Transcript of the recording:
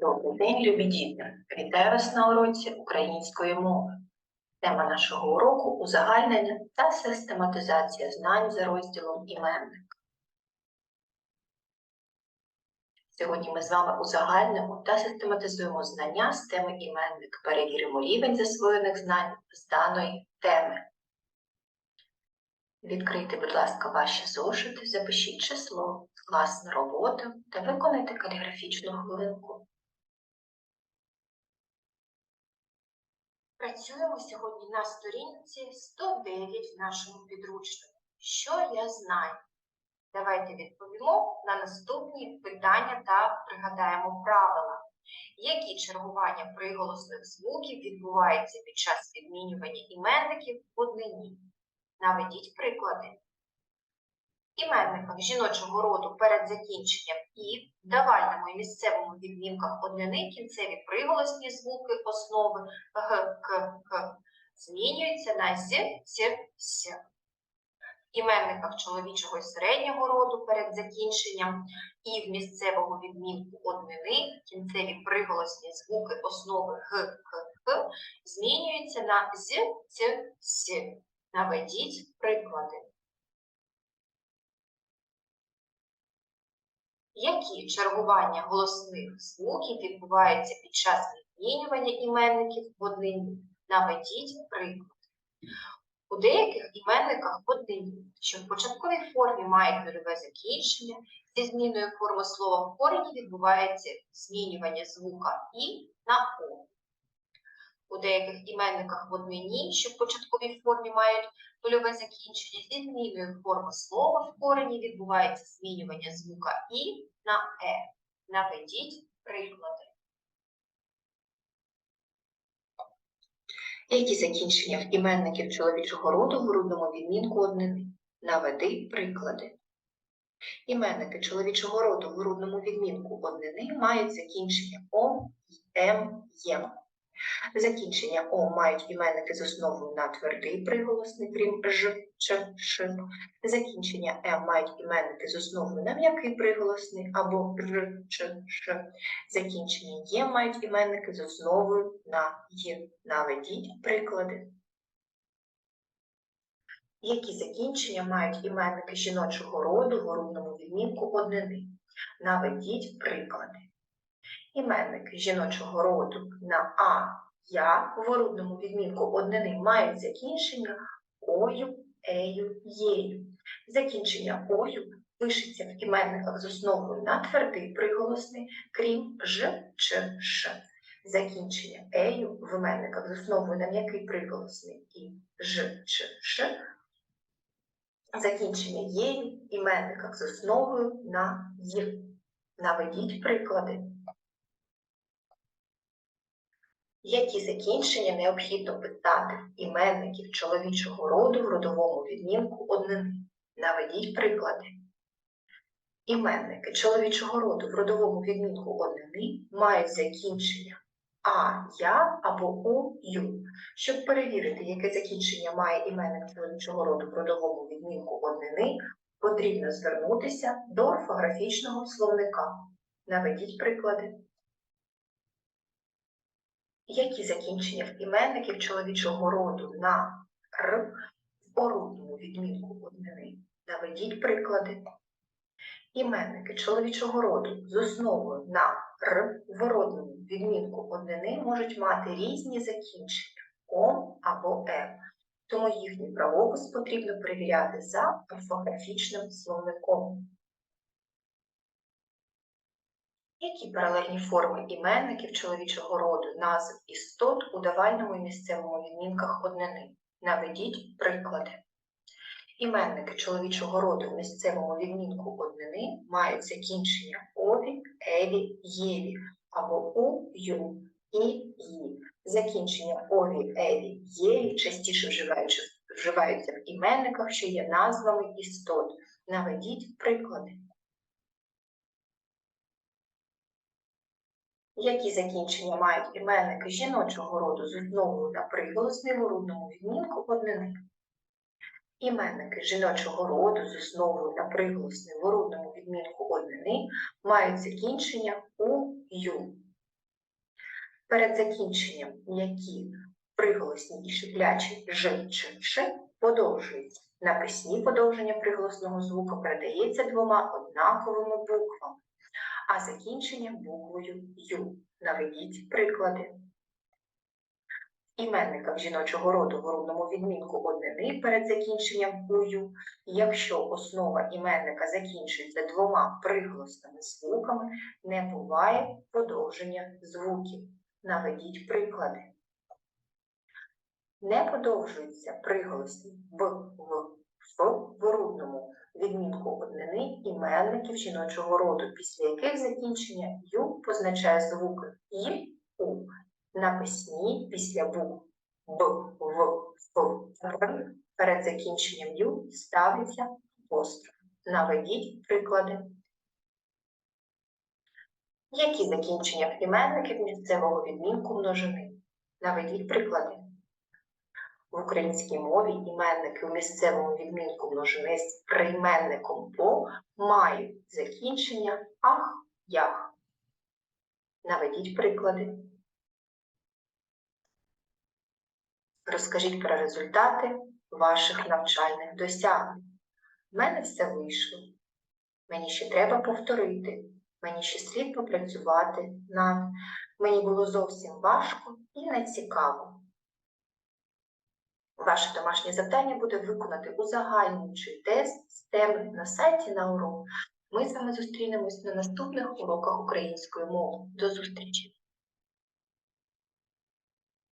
Добрий день, любі діти! Вітаю вас на уроці української мови. Тема нашого уроку узагальнення та систематизація знань за розділом іменник. Сьогодні ми з вами узагальнимо та систематизуємо знання з теми іменник. Перевіримо рівень засвоєних знань з даної теми. Відкрийте, будь ласка, ваші зошити, запишіть число, класну роботу та виконайте каліграфічну хвилинку. Працюємо сьогодні на сторінці 109 в нашому підручнику. Що я знаю? Давайте відповімо на наступні питання та пригадаємо правила. Які чергування приголосних звуків відбуваються під час відмінювання іменників в однині? Наведіть приклади. Іменниках жіночого роду перед закінченням і давальному і місцевому відмінках однини кінцеві приголосні звуки основи г, к, к змінюються на з, ц, с. В іменниках чоловічого і середнього роду перед закінченням і в місцевому відмінку однини кінцеві приголосні звуки основи г, к, к змінюються на з, ц, с. Наведіть приклади. Які чергування голосних звуків відбуваються під час відмінювання іменників в однині? Наведіть приклад. У деяких іменниках однині, що в початковій формі мають нульове закінчення, зі зміною форми слова в корені відбувається змінювання звука і на о. У деяких іменниках в однині, що в початковій формі мають нульове закінчення, зі зміною форми слова в корені відбувається змінювання звука і на е. Наведіть приклади. Які закінчення в іменників чоловічого роду в грудному відмінку однини? Наведи приклади. Іменники чоловічого роду в грудному відмінку однини мають закінчення о, м, єм. Закінчення О мають іменники з основою на твердий приголосний, крім Ж, Ч, Ш. Закінчення М мають іменники з основою на м'який приголосний або Ж, Ч, Ш. Закінчення Є мають іменники з основою на Й. Наведіть приклади. Які закінчення мають іменники жіночого роду в грудному відмінку однини? Наведіть приклади. Іменники жіночого роду на А, Я в орудному відмінку однини мають закінчення ою, ею, єю. Закінчення ою пишеться в іменниках з основою на твердий приголосний, крім ж, ч, ш. Закінчення ею в іменниках з основою на м'який приголосний і ж, ч, ш. Закінчення єю в іменниках з основою на й. Наведіть приклади. Які закінчення необхідно писати в іменників чоловічого роду в родовому відмінку однини? Наведіть приклади. Іменники чоловічого роду в родовому відмінку однини мають закінчення а, я або у, ю. Щоб перевірити, яке закінчення має іменник чоловічого роду в родовому відмінку однини, потрібно звернутися до орфографічного словника. Наведіть приклади. Які закінчення в іменників чоловічого роду на р в орудному відмінку однини? Наведіть приклади. Іменники чоловічого роду з основою на р в орудному відмінку однини можуть мати різні закінчення ом або ем, тому їхній правопис потрібно перевіряти за орфографічним словником. Які паралельні форми іменників чоловічого роду, назв істот у давальному і місцевому відмінках однини? Наведіть приклади. Іменники чоловічого роду в місцевому відмінку однини мають закінчення ові, еві, єві або у, ю, і, ї. Закінчення ові, еві, єві частіше вживаються, в іменниках, що є назвами істот. Наведіть приклади. Які закінчення мають іменники жіночого роду з основою на приголосний в орудному відмінку однини? Іменники жіночого роду з основою на приголосний в орудному відмінку однини мають закінчення у ю. перед закінченням м'які, приголосні і шиплячі ж чи ш подовжуються. На письмі подовження приголосного звуку передається двома однаковими буквами, а закінчення буквою ю. Наведіть приклади. Іменникам жіночого роду в грудному відмінку однини перед закінченням ую, якщо основа іменника закінчується двома приголосними звуками, не буває подовження звуків. Наведіть приклади. Не подовжуються приголосні б, в, в грудному відмінку однини іменників жіночого роду, після яких закінчення ю позначає звуки і у на письмі після букв Б, В, Ф, Р перед закінченням Ю ставиться апостроф. Наведіть приклади. Які закінчення іменників місцевого відмінку множини? Наведіть приклади. В українській мові іменники у місцевому відмінку множини з прийменником по мають закінчення ах, ях. Наведіть приклади. Розкажіть про результати ваших навчальних досягнень. У мене все вийшло. Мені ще треба повторити. Мені ще слід попрацювати над. Мені було зовсім важко і нецікаво. Ваше домашнє завдання буде виконати узагальнюючий тест з теми на сайті на урок. Ми з вами зустрінемось на наступних уроках української мови. До зустрічі!